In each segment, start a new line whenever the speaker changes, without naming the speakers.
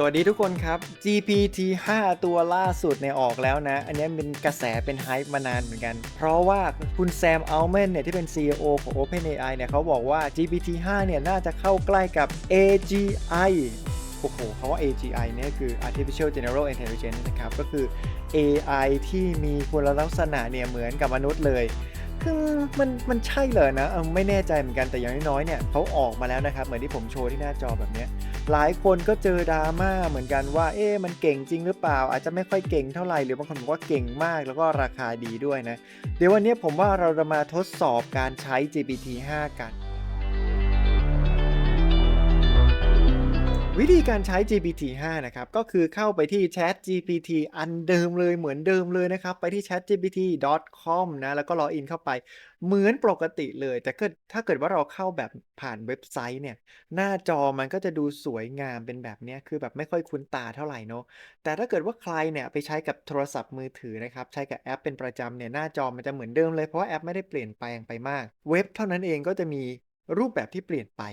สวัสดีทุกคนครับ GPT 5 ตัวล่าสุดเนี่ยออกแล้วนะ อันนี้เป็นกระแสเป็นไฮป์มานานเหมือนกัน เพราะว่าคุณแซมอัลเมนเนี่ยที่เป็น CEO ของ OpenAI เนี่ยเขาบอกว่า GPT 5 เนี่ยน่าจะเข้าใกล้กับ AGI โอ้โหคำว่า AGI เนี่ยคือ Artificial General Intelligence นะครับ ก็คือ AI ที่มีคุณลักษณะเนี่ยเหมือนกับมนุษย์เลย คือมันมันใช่เลยนะเออไม่แน่ใจเหมือนกันแต่อย่างน้อยๆเนี่ยเขาออกมาแล้วนะครับ เหมือนที่ผมโชว์ที่หน้าจอแบบเนี้ยหลายคนก็เจอดราม่าเหมือนกันว่า เอ๊ะมันเก่งจริงหรือเปล่า อาจจะไม่ค่อยเก่งเท่าไหร่หรือบางคนบอกว่าเก่งมากแล้วก็ราคาดีด้วยนะ เดี๋ยววันนี้ผมว่าเราจะมาทดสอบการใช้ GPT 5 กัน วิธีการใช้ GPT 5 นะครับ ก็คือเข้าไปที่ Chat GPT อันเดิมเลยเหมือนเดิมเลยนะครับ ไปที่ chatgpt.com นะ แล้วก็ล็อกอินเข้าไป เหมือนปกติเลย แต่เกิดถ้าเกิดว่าเราเข้าแบบผ่านเว็บไซต์เนี่ย หน้าจอมันก็จะดูสวยงามเป็นแบบนี้คือแบบไม่ค่อยคุ้นตาเท่าไหร่เนาะแต่ถ้าเกิดว่าใครเนี่ยไปใช้กับโทรศัพท์มือถือนะครับ ใช้กับแอปเป็นประจำเนี่ยหน้าจอมันจะเหมือนเดิมเลยเพราะว่าแอปไม่ได้เปลี่ยนแปลงไปมาก เว็บเท่านั้นเองก็จะมีรูปแบบที่เปลี่ยนไป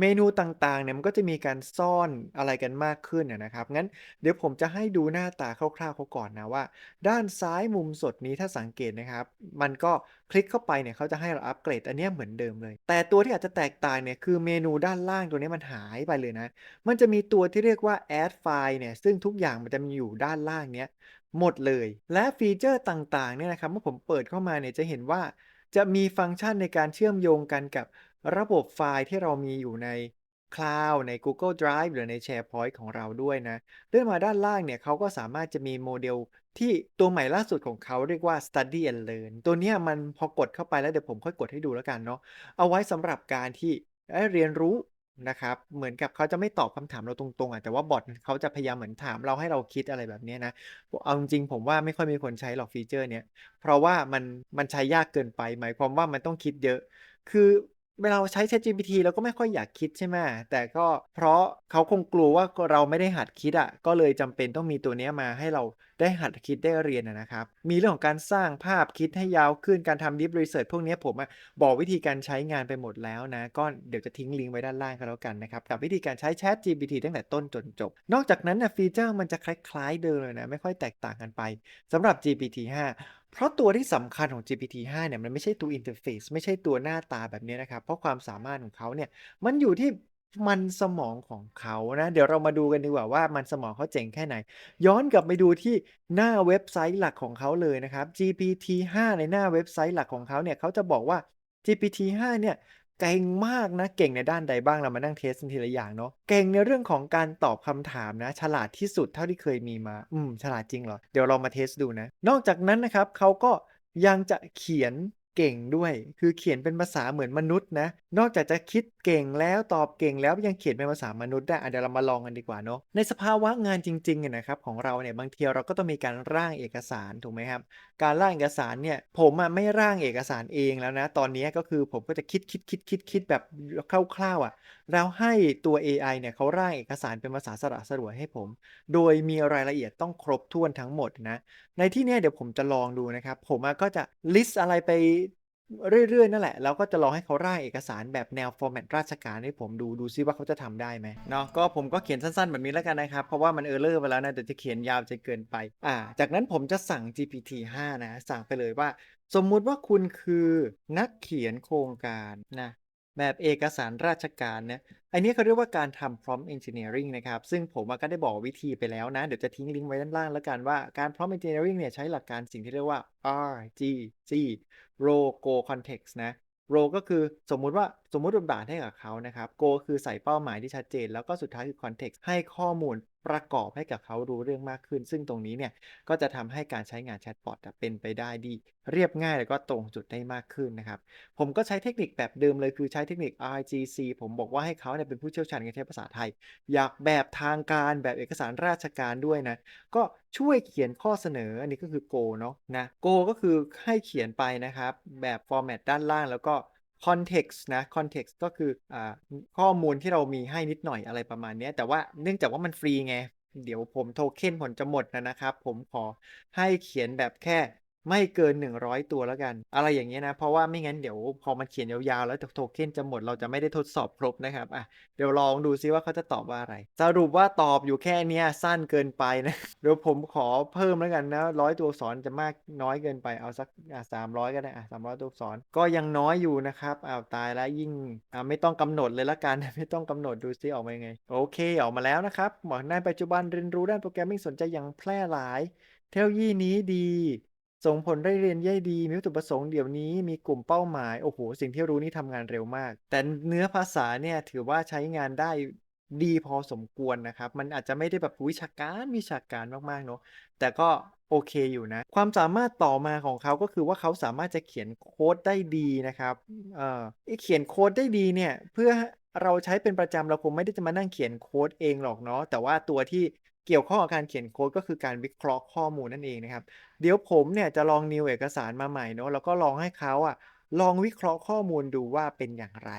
เมนูต่าง ๆ เนี่ยมันก็จะมีการซ่อนอะไรกันมากขึ้นอะนะครับ งั้นเดี๋ยวผมจะให้ดูหน้าตาคร่าว ๆ เขาก่อนนะว่า ด้านซ้ายมุมสดนี้ถ้าสังเกตนะครับ มันก็คลิกเข้าไปเนี่ยเขาจะให้เราอัปเกรดอันเนี้ยเหมือนเดิมเลย แต่ตัวที่อาจจะแตกต่างเนี่ยคือเมนูด้านล่างตัวนี้มันหายไปเลยนะ มันจะมีตัวที่เรียกว่า add file เนี่ยซึ่งทุกอย่างมันจะมีอยู่ด้านล่างเนี้ยหมดเลย และฟีเจอร์ต่างๆเนี่ยนะครับเมื่อผมเปิดเข้ามาเนี่ยจะเห็นว่าจะมีฟังก์ชันในการเชื่อมโยงกันกับ ระบบไฟล์ที่เรามีอยู่ใน Cloud ใน Google Drive หรือใน SharePoint ของเราด้วยนะ เลื่อนมาด้านล่างเนี่ยเขาก็สามารถจะมีโมเดลที่ตัวใหม่ล่าสุดของเขาเรียกว่า Study and Learn ตัวเนี้ยมันพอกดเข้าไปแล้วเดี๋ยวผมค่อยกดให้ดูแล้วกันเนาะเอาไว้สำหรับการที่ได้เรียนรู้นะครับเหมือนกับเขาจะไม่ตอบคำถามเราตรงๆอะแต่ว่าบอทเขาจะพยายามเหมือนถามเราให้เราคิดอะไรแบบนี้นะเอาจริงๆผมว่าไม่ค่อยมีคนใช้หรอกฟีเจอร์เนี้ยเพราะว่ามันมันใช้ยากเกินไป หมายความว่ามันต้องคิดเยอะ คือ เวลาเราใช้ ChatGPT เราก็ไม่ค่อยอยากคิดใช่ไหม แต่ก็เพราะเขาคงกลัวว่าเราไม่ได้หัดคิดอะก็เลยจำเป็นต้องมีตัวเนี้ยมาให้เราได้หัดคิดได้เรียนอะนะครับ มีเรื่องของการสร้างภาพคิดให้ยาวขึ้น การทำ Deep Research พวกเนี้ยผมอะบอกวิธีการใช้งานไปหมดแล้วนะ ก็เดี๋ยวจะทิ้งลิงก์ไว้ด้านล่างก็แล้วกันนะครับ กับวิธีการใช้ ChatGPT ตั้งแต่ต้นจนจบ นอกจากนั้นนะฟีเจอร์มันจะคล้ายๆเดิมเลยนะ ไม่ค่อยแตกต่างกันไปสำหรับ GPT 5 เพราะตัวที่สำคัญของ GPT 5 เนี่ยมันไม่ใช่ตัวอินเทอร์เฟซไม่ใช่ตัวหน้าตาแบบนี้นะครับ เพราะความสามารถของเขาเนี่ยมันอยู่ที่มันสมองของเขานะ เดี๋ยวเรามาดูกันดีกว่าว่ามันสมองเขาเจ๋งแค่ไหน ย้อนกลับไปดูที่หน้าเว็บไซต์หลักของเขาเลยนะครับ GPT 5 ในหน้าเว็บไซต์หลักของเขาเนี่ยเขาจะบอกว่า GPT 5 เนี่ย เก่งมากนะ เก่งในด้านใดบ้างเรามานั่งเทสทีละอย่างเนาะ เก่งในเรื่องของการตอบคำถามนะ ฉลาดที่สุดเท่าที่เคยมีมา อืม ฉลาดจริงเหรอ เดี๋ยวเรามาเทสดูนะ นอกจากนั้นนะครับเขาก็ยังจะเขียน เก่งด้วย คือเขียนเป็นภาษาเหมือนมนุษย์นะ นอกจากจะคิดเก่งแล้วตอบเก่งแล้วยังเขียนเป็นภาษามนุษย์ได้อะเดี๋ยวเรามาลองกันดีกว่าเนาะ ในสภาวะงานจริงๆเนี่ยนะครับของเราเนี่ยบางทีเราก็ต้องมีการร่างเอกสารถูกไหมครับ การร่างเอกสารเนี่ยผมอะไม่ร่างเอกสารเองแล้วนะ ตอนนี้ก็คือผมก็จะคิดคิดคิดคิดคิดแบบคร่าวๆอะแล้วให้ตัว AI เนี่ยเขาร่างเอกสารเป็นภาษาสระสรวยให้ผม โดยมีรายละเอียดต้องครบถ้วนทั้งหมดนะ ในที่เนี้ยเดี๋ยวผมจะลองดูนะครับ ผมอะก็จะ list อะไรไปเรื่อยๆ นั่นแหละ แล้วก็จะลองให้เขาร่างเอกสารแบบแนว format ราชการให้ผมดูดูซิว่าเขาจะทำได้ไหมเนาะก็ผมก็เขียนสั้นๆ แบบนี้แล้วกันนะครับ เพราะว่ามันเออร์เลอร์ไปแล้วนะเดี๋ยวจะเขียนยาวจะเกินไป อ่า จากนั้นผมจะสั่ง GPT 5 นะ สั่งไปเลยว่า สมมุติว่าคุณคือนักเขียนโครงการนะ แบบเอกสารราชการเนี่ยอันนี้เขาเรียกว่าการทำ prompt engineering นะครับ ซึ่งผมก็ได้บอกวิธีไปแล้วนะ เดี๋ยวจะทิ้งลิงก์ไว้ด้านล่างแล้วกันว่าการ prompt engineering เนี่ยใช้หลักการสิ่งที่เรียกว่า RGC role go context นะ role ก็คือสมมุติว่าสมมุติบทบาทให้กับเขานะครับ go คือใส่เป้าหมายที่ชัดเจน แล้วก็สุดท้ายคือ context ให้ข้อมูล ประกอบให้กับเขารู้เรื่องมากขึ้น ซึ่งตรงนี้เนี่ยก็จะทำให้การใช้งานแชทบอทเป็นไปได้ดี เรียบง่ายแล้วก็ตรงจุดได้มากขึ้นนะครับ ผมก็ใช้เทคนิคแบบเดิมเลยคือใช้เทคนิค RGC ผมบอกว่าให้เขาเนี่ยเป็นผู้เชี่ยวชาญการใช้ภาษาไทย อยากแบบทางการแบบเอกสารราชการด้วยนะ ก็ช่วยเขียนข้อเสนออันนี้ก็คือ Go เนาะนะ Go ก็คือให้เขียนไปนะครับ แบบ format ด้านล่างแล้วก็ คอนเท็กซ์นะคอนเท็กซ์ก็คืออข้อมูลที่เรามีให้นิดหน่อยอะไรประมาณนี้แต่ว่าเนื่องจากว่ามันฟรีไง เดี๋ยวผมโทเค็นผมจะหมดนะครับ ผมขอให้เขียนแบบแค่ ไม่เกิน 100 ตัวแล้วกัน อะไรอย่างเงี้ยนะ เพราะว่าไม่งั้นเดี๋ยวพอมันเขียนยาวๆ แล้วโทเค็นจะหมดเราจะไม่ได้ทดสอบครบนะครับอะเดี๋ยวลองดูซิว่าเขาจะตอบว่าอะไร สรุปว่าตอบอยู่แค่เนี้ยสั้นเกินไปนะ เดี๋ยวผมขอเพิ่มแล้วกันนะ100ตัวอักษรจะมากน้อยเกินไปเอาสักอ่า300ก็ได้อะ300ตัวอักษรก็ยังน้อยอยู่นะครับอ้าวตายแล้วยิ่งอ่าไม่ต้องกำหนดเลยแล้วกันไม่ต้องกำหนดดูซิออกมายังไง โอเคออกมาแล้วนะครับบอในปัจจุบันเรียนรู้ด้านโปรแกรมมิ่งสนใจอย่างแพร่หลายเทคโนโลยีนี้ดี ส่งผลได้เรียนได้ดี มีวัตถุประสงค์เดี๋ยวนี้มีกลุ่มเป้าหมาย โอ้โฮสิ่งที่รู้นี่ทำงานเร็วมาก แต่เนื้อภาษาเนี่ยถือว่าใช้งานได้ดีพอสมควรนะครับ มันอาจจะไม่ได้แบบวิชาการวิชาการมากๆเนาะแต่ก็โอเคอยู่นะ ความสามารถต่อมาของเขาก็คือว่าเขาสามารถจะเขียนโค้ดได้ดีนะครับเอ่อไอเขียนโค้ดได้ดีเนี่ยเพื่อเราใช้เป็นประจำเราคงไม่ได้จะมานั่งเขียนโค้ดเองหรอกเนาะแต่ว่าตัวที่ เกี่ยวข้องกับการเขียนโค้ดก็คือการวิเคราะห์ข้อมูลนั่นเองนะครับ เดี๋ยวผมเนี่ยจะลอง New เอกสารมาใหม่เนาะแล้วก็ลองให้เขาอะลองวิเคราะห์ข้อมูลดูว่าเป็นอย่างไร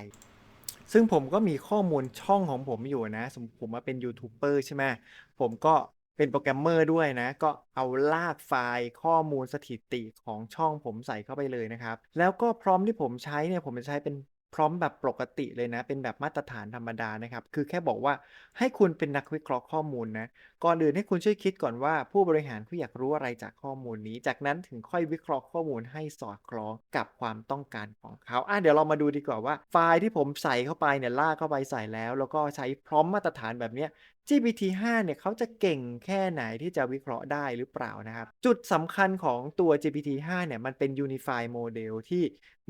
ซึ่งผมก็มีข้อมูลช่องของผมอยู่นะ สมมติผมอะเป็นยูทูบเบอร์ใช่ไหมผมก็เป็นโปรแกรมเมอร์ด้วยนะ ก็เอาลากไฟล์ข้อมูลสถิติของช่องผมใส่เข้าไปเลยนะครับ แล้วก็ prompt ที่ผมใช้เนี่ยผมจะใช้เป็น พร้อมแบบปกติเลยนะ เป็นแบบมาตรฐานธรรมดานะครับ คือแค่บอกว่าให้คุณเป็นนักวิเคราะห์ข้อมูลนะ ก่อนอื่นให้คุณช่วยคิดก่อนว่า ผู้บริหารเขาอยากรู้อะไรจากข้อมูลนี้ จากนั้นถึงค่อยวิเคราะห์ข้อมูลให้สอดคล้องกับความต้องการของเขาอะเดี๋ยวเรามาดูดีกว่าว่าไฟล์ที่ผมใส่เข้าไปเนี่ยลากเข้าไปใส่แล้ว แล้วก็ใช้พร้อมมาตรฐานแบบเนี้ย GPT-5 เนี่ยเขาจะเก่งแค่ไหนที่จะวิเคราะห์ได้หรือเปล่านะครับ จุดสำคัญของตัว GPT-5 เนี่ย มันเป็น Unified Model ที่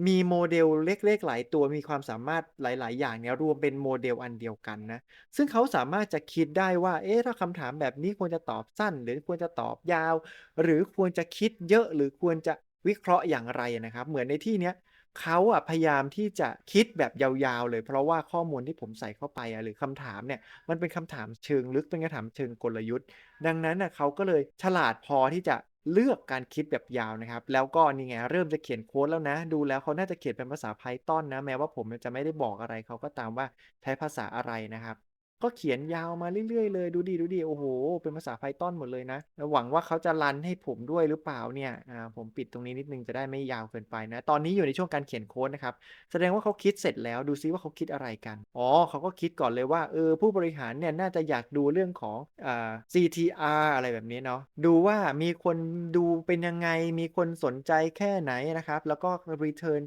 มีโมเดลเล็กๆ หลายตัวมีความสามารถหลาย ๆ อย่างเนี่ยรวมเป็นโมเดลอันเดียวกันนะ ซึ่งเขาสามารถจะคิดได้ว่า เอ๊ะ ถ้าคำถามแบบนี้ควรจะตอบสั้น หรือควรจะตอบยาว หรือควรจะคิดเยอะหรือควรจะวิเคราะห์อย่างไรนะครับ เหมือนในที่เนี้ย เขาอะพยายามที่จะคิดแบบยาวๆเลย เพราะว่าข้อมูลที่ผมใส่เข้าไปอะหรือคำถามเนี่ย มันเป็นคำถามเชิงลึกเป็นคำถามเชิงกลยุทธ์ ดังนั้นน่ะเขาก็เลยฉลาดพอที่จะเลือกการคิดแบบยาวนะครับ แล้วก็นี่ไงเริ่มจะเขียนโค้ดแล้วนะ ดูแล้วเขาน่าจะเขียนเป็นภาษา Python นะ แม้ว่าผมจะไม่ได้บอกอะไรเขาก็ตามว่าใช้ภาษาอะไรนะครับ ก็เขียนยาวมาเรื่อย ๆ เลย ดูดิๆโอ้โฮ เป็นภาษา Python หมดเลยนะ แล้วหวังว่าเขาจะรันให้ผมด้วยหรือเปล่าเนี่ย อ่า ผมปิดตรงนี้นิดหนึ่งจะได้ไม่ยาวเกินไปนะ ตอนนี้อยู่ในช่วงการเขียนโค้ดนะครับ แสดงว่าเขาคิดเสร็จแล้ว ดูซิว่าเขาคิดอะไรกัน อ๋อ เขาก็คิดก่อนเลยว่า เออ ผู้บริหารเนี่ยน่าจะอยากดูเรื่องของ อ่า CTR อะไรแบบนี้เนาะ ดูว่ามีคนดูเป็นยังไง มีคนสนใจแค่ไหนนะครับ แล้วก็ Return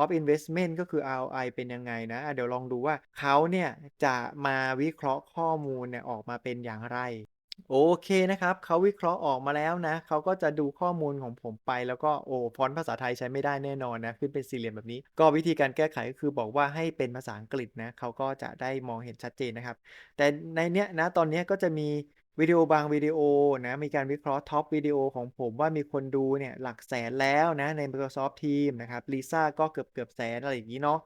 of Investment ก็คือ ROI เป็นยังไงนะเดี๋ยวลองดูว่าเขาเนี่ยจะมาวิเคราะห์ข้อมูลเนี่ยออกมาเป็นอย่างไร โอเคนะครับเขาวิเคราะห์ออกมาแล้วนะเขาก็จะดูข้อมูลของผมไปแล้วก็โอ้ฟอนต์ภาษาไทยใช้ไม่ได้แน่นอนนะขึ้นเป็นสี่เหลี่ยมแบบนี้ ก็วิธีการแก้ไขก็คือบอกว่าให้เป็นภาษาอังกฤษนะเขาก็จะได้มองเห็นชัดเจนนะครับ แต่ในเนี้ยนะตอนเนี้ยก็จะมี วิดีโอบางวิดีโอนะ มีการวิเคราะห์ท็อปวิดีโอของผมว่ามีคนดูเนี่ย หลักแสนแล้วนะ ใน Microsoft Teams นะครับ Lisa ก็เกือบๆแสนอะไรอย่างงี้เนาะ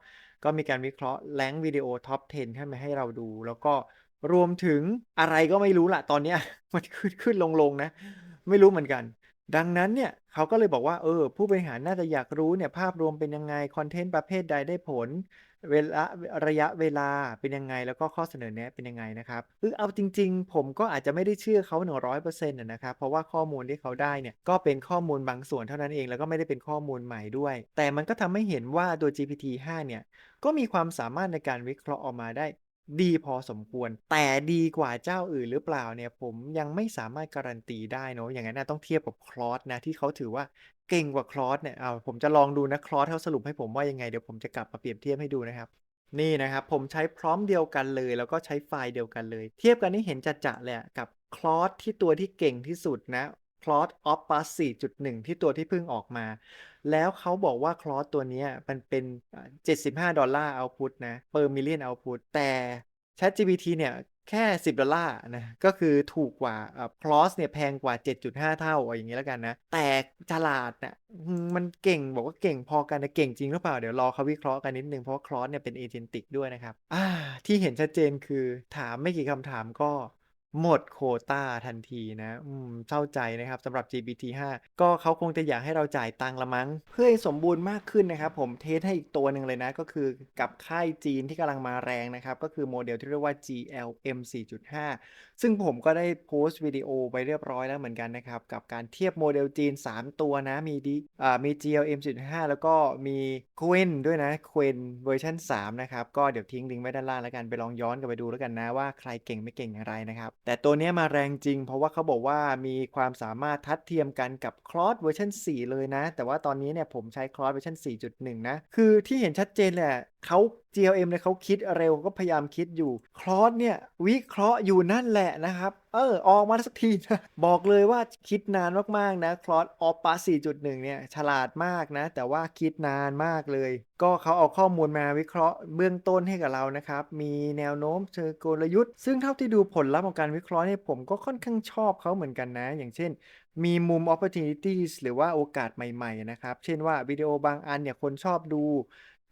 ก็มีการวิเคราะห์ rank วิดีโอท็อป 10ขึ้นมาให้เราดู แล้วก็รวมถึงอะไรก็ไม่รู้ละตอนเนี้ย มันขึ้นๆลงๆนะ ไม่รู้เหมือนกัน ดังนั้นเนี่ยเขาก็เลยบอกว่าเออ ผู้บริหารน่าจะอยากรู้เนี่ยภาพรวมเป็นยังไงคอนเทนต์ประเภทใดได้ผล เวลา ระยะเวลาเป็นยังไง แล้วก็ข้อเสนอแนะเป็นยังไงนะครับ คือเอาจริง ๆ ผมก็อาจจะไม่ได้เชื่อเขา 100%อะนะครับ เพราะว่าข้อมูลที่เขาได้เนี่ย ก็เป็นข้อมูลบางส่วนเท่านั้นเอง แล้วก็ไม่ได้เป็นข้อมูลใหม่ด้วย แต่มันก็ทำให้เห็นว่าตัว GPT-5 เนี่ย ก็มีความสามารถในการวิเคราะห์ออกมาได้ ดีพอสมควร แต่ดีกว่าเจ้าอื่นหรือเปล่าเนี่ยผมยังไม่สามารถการันตีได้เนาะอย่างงั้นน่ะต้องเทียบกับ Claude นะ ที่เขาถือว่าเก่งกว่า Claude เนี่ยอ้าวผมจะลองดูนะ Claude เขาสรุปให้ผมว่ายังไงเดี๋ยวผมจะกลับมาเปรียบเทียบให้ดูนะครับ นี่นะครับ ผมใช้ prompt เดียวกันเลย แล้วก็ใช้ไฟล์เดียวกันเลย เทียบกันให้เห็นจะๆเลยอะกับ Claude ที่ตัวที่เก่งที่สุดนะ Claude Opus 4.1 ที่ตัวที่เพิ่งออกมา แล้วเขาบอกว่า Claude ตัวนี้มันเป็น 75 ดอ่า $75 output นะ per million output แต่ ChatGPT เนี่ยแค่ 10 ดอลลาร์นะ ก็คือถูกกว่าอ่า Claude เนี่ยแพงกว่า 7.5 เท่าอย่างงี้แล้วกันนะ แต่ฉลาดน่ะมันเก่งบอกว่าเก่งพอกันน่ะเก่งจริงหรือเปล่า เดี๋ยวรอเขาวิเคราะห์กันนิดนึง เพราะว่า Claude เนี่ยเป็น Agentic ด้วยนะครับที่เห็นชัดเจนคือถามไม่กี่คำถามก็ หมดโควตาทันทีนะ อืม เศร้าใจนะครับสำหรับ GPT-5 ก็เขาคงจะอยากให้เราจ่ายตังค์ละมั้ง เพื่อให้สมบูรณ์มากขึ้นนะครับ ผมเทสให้อีกตัวหนึ่งเลยนะ ก็คือกับค่ายจีนที่กำลังมาแรงนะครับ ก็คือโมเดลที่เรียกว่า GLM 4.5 ซึ่งผมก็ได้โพสต์วิดีโอไปเรียบร้อยแล้วเหมือนกันนะครับ กับการเทียบโมเดลจีน 3 ตัวนะ มีดีอ่ามี GLM 15แล้วก็มี Quen ด้วยนะ Quen เวอร์ชัน3นะครับก็เดี๋ยวทิ้งลิงก์ไว้ด้านล่างแล้วกันไปลองย้อนกันไปดูแล้วกันนะว่าใครเก่งไม่เก่งอย่างไรนะครับแต่ตัวเนี้ยมาแรงจริง เพราะว่าเขาบอกว่ามีความสามารถทัดเทียมกันกับคลอสเวอร์ชัน4 เลยนะ แต่ว่าตอนนี้เนี่ยผมใช้คลอสเวอร์ชัน4.1 นะ คือที่เห็นชัดเจนแหละ เขา GLM เนี่ยเขาคิดเร็วก็พยายามคิดอยู่คลอสเนี่ย วิเคราะห์อยู่นั่นแหละนะครับ เออ ออกมาสักทีนะ บอกเลยว่าคิดนานมากๆนะคลอสออปปา4.1 เนี่ย ฉลาดมากนะ แต่ว่าคิดนานมากเลย ก็เขาเอาข้อมูลมาวิเคราะห์เบื้องต้นให้กับเรานะครับ มีแนวโน้มเชิงกลยุทธ์ ซึ่งเท่าที่ดูผลลัพธ์ของการวิเคราะห์เนี่ยผมก็ค่อนข้างชอบเขาเหมือนกันนะ อย่างเช่นมีมุม opportunities หรือว่าโอกาสใหม่ ๆ นะครับ เช่นว่าวิดีโอบางอันเนี่ยคนชอบดู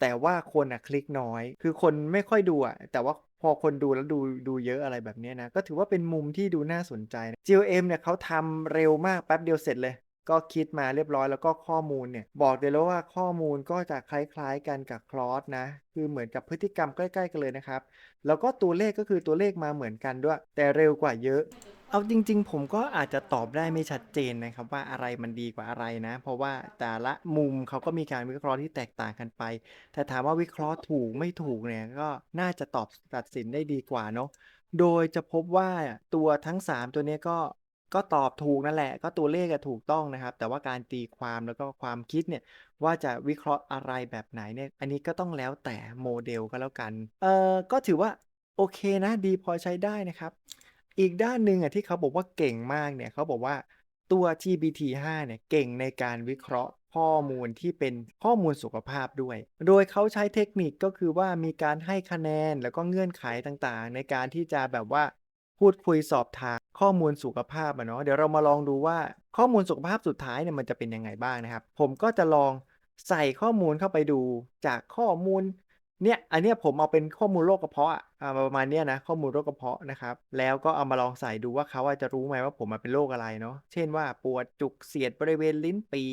แต่ว่าคนอะคลิกน้อย คือคนไม่ค่อยดูอะแต่ว่าพอคนดูแล้วดูดูเยอะอะไรแบบนี้นะ ก็ถือว่าเป็นมุมที่ดูน่าสนใจ GLM เนี่ยเขาทำเร็วมากแป๊บเดียวเสร็จเลย ก็คิดมาเรียบร้อยแล้วก็ข้อมูลเนี่ย บอกเลยแล้วว่าข้อมูลก็จะคล้ายๆกันกับคลอสนะ คือเหมือนกับพฤติกรรมใกล้ๆกันเลยนะครับ แล้วก็ตัวเลขก็คือตัวเลขมาเหมือนกันด้วย แต่เร็วกว่าเยอะ เอาจริง ๆ ผมก็อาจจะตอบได้ไม่ชัดเจนนะครับว่าอะไรมันดีกว่าอะไรนะ เพราะว่าแต่ละมุมเขาก็มีการวิเคราะห์ที่แตกต่างกันไป แต่ถามว่าวิเคราะห์ถูกไม่ถูกเนี่ยก็น่าจะตอบตัดสินได้ดีกว่าเนาะโดยจะพบว่าตัวทั้ง 3 ตัวเนี้ยก็ก็ตอบถูกนั่นแหละ ก็ตัวเลขอะถูกต้องนะครับ แต่ว่าการตีความแล้วก็ความคิดเนี่ยว่าจะวิเคราะห์อะไรแบบไหนเนี่ยอันนี้ก็ต้องแล้วแต่โมเดลก็แล้วกันเออก็ถือว่าโอเคนะดีพอใช้ได้นะครับ อีกด้านหนึ่งอะที่เขาบอกว่าเก่งมากเนี่ยเขาบอกว่าตัว GPT-5 เนี่ยเก่งในการวิเคราะห์ข้อมูลที่เป็นข้อมูลสุขภาพด้วย โดยเขาใช้เทคนิคก็คือว่ามีการให้คะแนนแล้วก็เงื่อนไขต่างๆ ในการที่จะแบบว่าพูดคุยสอบถามข้อมูลสุขภาพอะเนาะเดี๋ยวเรามาลองดูว่าข้อมูลสุขภาพสุดท้ายเนี่ยมันจะเป็นยังไงบ้างนะครับ ผมก็จะลองใส่ข้อมูลเข้าไปดูจากข้อมูล เนี่ย อันเนี้ยผมเอาเป็นข้อมูลโรคกระเพาะอะอ่าประมาณเนี้ยนะข้อมูลโรคกระเพาะนะครับ แล้วก็เอามาลองใส่ดูว่าเขาอะจะรู้ไหมว่าผมอะเป็นโรคอะไรเนาะเช่นว่าปวดจุกเสียดบริเวณลิ้นปี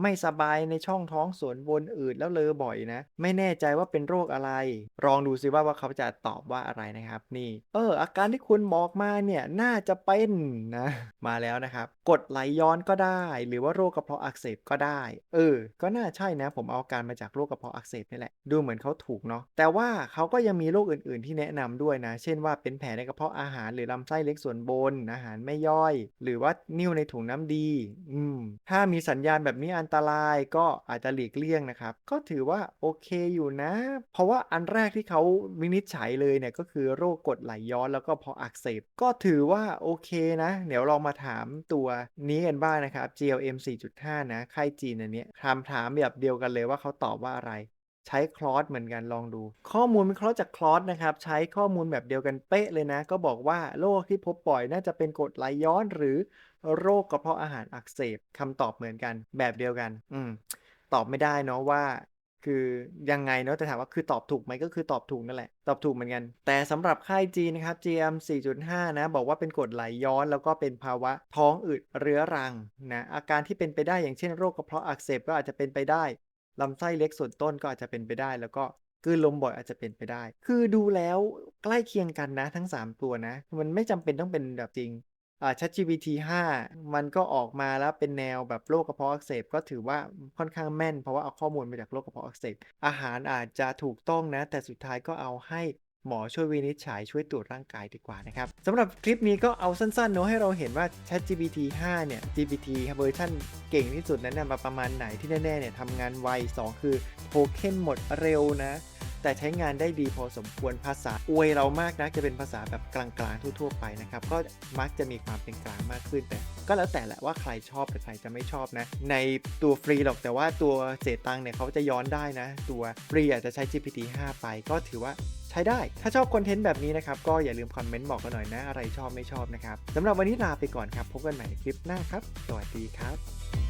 ไม่สบายในช่องท้องส่วนบนอืดแล้วเลอบ่อยนะ ไม่แน่ใจว่าเป็นโรคอะไร ลองดูซิว่าว่าเขาจะตอบว่าอะไรนะครับ นี่ เออ อาการที่คุณบอกมาเนี่ยน่าจะเป็นนะ มาแล้วนะครับ กดไหลย้อนก็ได้ หรือว่าโรคกระเพาะอักเสบก็ได้ เออ ก็น่าใช่นะ ผมเอาอาการมาจากโรคกระเพาะอักเสบนี่แหละดูเหมือนเขาถูกเนาะแต่ว่าเขาก็ยังมีโรคอื่น ๆ ที่แนะนำด้วยนะ เช่นว่าเป็นแผลในกระเพาะอาหาร หรือลำไส้เล็กส่วนบนอาหารไม่ย่อย หรือว่านิ่วในถุงน้ำดี อืมถ้ามีสัญญาณแบบนี้อันตรายก็อาจจะหลีกเลี่ยงนะครับ ก็ถือว่าโอเคอยู่นะ เพราะว่าอันแรกที่เขาวินิจฉัยเลยเนี่ยก็คือโรคกรดไหลย้อนแล้วก็พาะอักเสบก็ถือว่าโอเคนะ เดี๋ยวลองมาถามตัวนี้กันบ้างนะครับ GLM 4.5 นะไข้จีนอันเนี้ยคำถามแบบเดียวกันเลยว่าเขาตอบว่าอะไรใช้คลอสเหมือนกันลองดู ข้อมูลวิเคราะห์จากคลอสนะครับ ใช้ข้อมูลแบบเดียวกันเป๊ะเลยนะ ก็บอกว่าโรคที่พบบ่อยน่าจะเป็นกรดไหลย้อนหรือ โรคกระเพาะอาหารอักเสบคำตอบเหมือนกันแบบเดียวกัน อืม ตอบไม่ได้เนาะว่า คือยังไงเนาะแต่ถามว่าคือตอบถูกไหมก็คือตอบถูกนั่นแหละ ตอบถูกเหมือนกัน แต่สำหรับค่ายจีนนะครับ GM 4.5 นะ บอกว่าเป็นกรดไหลย้อนแล้วก็เป็นภาวะท้องอืดเรื้อรังนะอาการที่เป็นไปได้อย่างเช่นโรคกระเพาะอักเสบก็อาจจะเป็นไปได้ลำไส้เล็กส่วนต้นก็อาจจะเป็นไปได้ แล้วก็กลืนลมบ่อยอาจจะเป็นไปได้ คือดูแล้วใกล้เคียงกันนะทั้ง 3 ตัวนะ มันไม่จำเป็นต้องเป็นแบบจริง อ่า ChatGPT 5 มันก็ออกมาแล้วเป็นแนวแบบโรคกระเพาะอักเสบก็ถือว่าค่อนข้างแม่น เพราะว่าเอาข้อมูลมาจากโรคกระเพาะอักเสบอาหารอาจจะถูกต้องนะ แต่สุดท้ายก็เอาให้ หมอช่วยวินิจฉัยช่วยตรวจร่างกายดีกว่านะครับสำหรับคลิปนี้ก็เอาสั้นๆเนอะให้เราเห็นว่า ChatGPT 5 เนี่ย GPT เวอร์ชันเก่งที่สุดนั้นนะมาประมาณไหนที่แน่ๆเนี่ยทำงานไว 2 คือโทเค็นหมดเร็วนะ แต่ใช้งานได้ดีพอสมควรภาษาอวยเรามากนะจะเป็นภาษาแบบกลางๆทั่วๆไปนะครับก็มักจะมีความเป็นกลางมากขึ้นแต่ก็แล้วแต่แหละว่าใครชอบหรือใครจะไม่ชอบนะ ในตัวฟรีหรอกแต่ว่าตัวเศษตังค์เนี่ยเขาจะย้อนได้นะ ตัวฟรีอาจจะใช้ GPT 5 ไปก็ถือว่า ใช้ได้ ถ้าชอบคอนเทนต์แบบนี้นะครับ ก็อย่าลืมคอมเมนต์บอกกันหน่อยนะ อะไรชอบไม่ชอบนะครับสำหรับวันนี้ลาไปก่อนครับ พบกันใหม่ในคลิปหน้าครับ สวัสดีครับ